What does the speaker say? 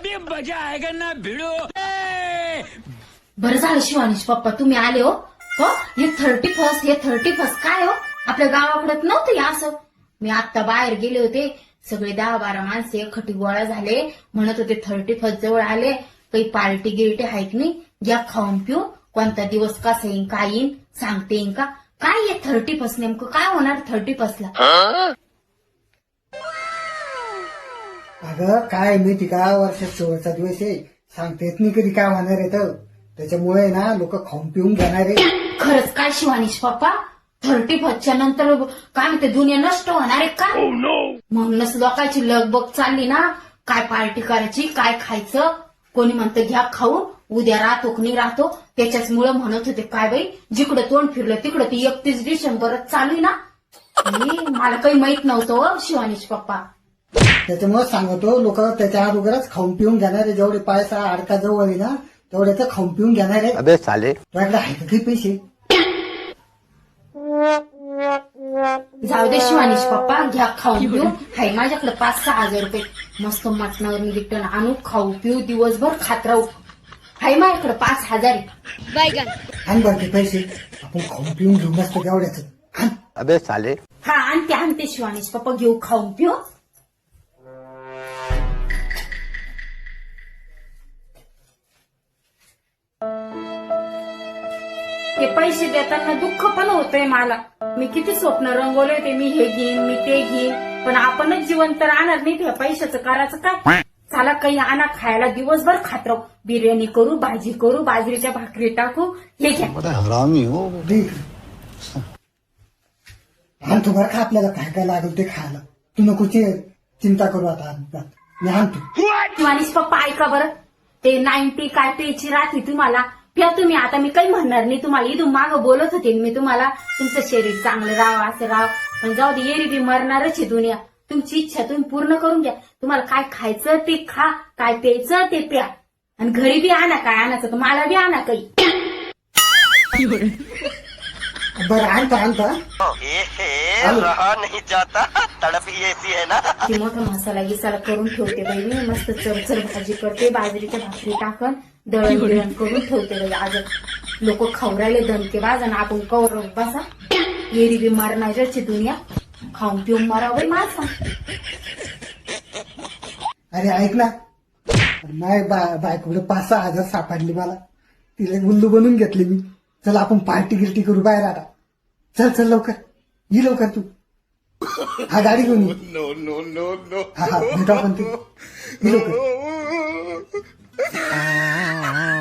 अभी मजा आएगा ना भिड़ो। बरं झालं शिवानीश पप्पा तुम्ही आले हो. हो हे थर्टी फर्स्ट हे थर्टी फर्स्ट काय हो? आपल्या गावाकडे नव्हतं हे असं. मी आत्ता बाहेर गेले होते. सगळे दहा बारा माणसे खटी गोळा झाले. म्हणत होते थर्टी फर्स्ट जवळ आले. काही पार्टी गिरटी आहे की नाही. घ्या खाऊन पिऊ कोणता दिवस कसा येईन काय येईन सांगते येईन का? काय आहे थर्टी फर्स्ट नेमकं? काय होणार थर्टी फर्स्टला अगं काय माहिती का वर्षात शेवटचा दिवस आहे. सांगता येत नाही कधी काय होणार आहे तर. त्याच्यामुळे ना लोक खाऊन पिऊन घेणार आहे. खरंच काय शिवानीश पप्पा थर्टी फर्स्टच्या नंतर काय म्हणते दुनिया नष्ट होणार आहे का? म्हणूनच लोकांची लगबग चालली ना. काय पार्टी करायची काय खायचं? कोणी म्हणतं घ्या खाऊन उद्या राहतो की नाही राहतो? त्याच्याच मुळे म्हणत होते काय बाई जिकडं तोंड फिरलं तिकडं ती एकतीस डिसेंबरच चालली ना. ई, मला काही माहीत नव्हतं हो शिवानीश पप्पा त्याच्यामुळे सांगतो लोक त्याच्या अगोदरच खाऊन पिऊन घेणार आहे. जेवढे पैसा अडका जवळ आहे ना तेवढे तर खाऊन पिऊन घेणार आहे. अबे साले. तुझ्याकडे आहे का काही पैसे जाऊ दे शिवानीश पप्पा घ्या खाऊ पिऊ. हाय माझ्याकडे पाच सहा हजार रुपये. मस्त मटणावर लिटण आणू खाऊ पिऊ दिवसभर खात राहू. हाय माझ्याकडे पाच हजार आहे. आण बरं ते पैसे आपण खाऊन पिऊन घेऊन नसतो तेवढ्याच आण. अबे साले. हा आणते आणते शिवानीश पप्पा घेऊ खाऊ पिऊ. ते पैसे देताना दुःख पण होतंय मला. मी किती स्वप्न रंगवले होते मी हे घेईन मी ते घेईन. पण आपणच जिवंत राहणार नाही त्या पैशाचं करायचं काय चला काही आणा खायला दिवसभर खात. राहू बिर्याणी करू भाजी करू बाजरीच्या भाकरी टाकू. हे घ्या. इकडे. आणतो बरं का आपल्याला काय काय लागेल ते खायला. तू नको चे- चिंता करू आता. मी आणतो. शिवानीश पप्पा ऐका बरं. ते नाईन्टी काय पेची राहते तुम्हाला. प्या तुम्ही आता मी काही म्हणणार नाही. तुम्हाला इथून मागं बोलत होते मी तुम्हाला तुमचं शरीर चांगलं राहावं असं राहावं. पण जाऊ दे येरी बी मरणारच आहे दुनिया. तुमची इच्छा तुम्ही पूर्ण करून घ्या. तुम्हाला काय खायचं ते खा काय प्यायचं ते प्या. आणि घरी बी आणा काय आणायचं तर मला बी आणा काही. बरं आणतो आणतो. हा. रहा नहीं जाता। तड़प ही है ना। ती मोठा मसाला गिसाला करून ठेवते बाई. मी मस्त चरचर भाजी करते. बाजरीच्या भाकरी टाकन दळण बिळण करून ठेवते बाई. आज लोक खवरायले दणके बाज आणि आपण कवर बसा. येरी बी मारण्याची दुनिया. खाऊन पिऊन मारावं बाई माझा अरे ऐक ना. नाही बा बायकोकडे पाच सहा हजार सापडली मला. तिला उल्लू बनवून घेतली मी. चल आपण पार्टी गिरटी करू बाहेर आता. चल चल लवकर. ये लवकर तू. हा गाडी घेऊन ये. हा हा भेटू आपण ते. ये लवकर.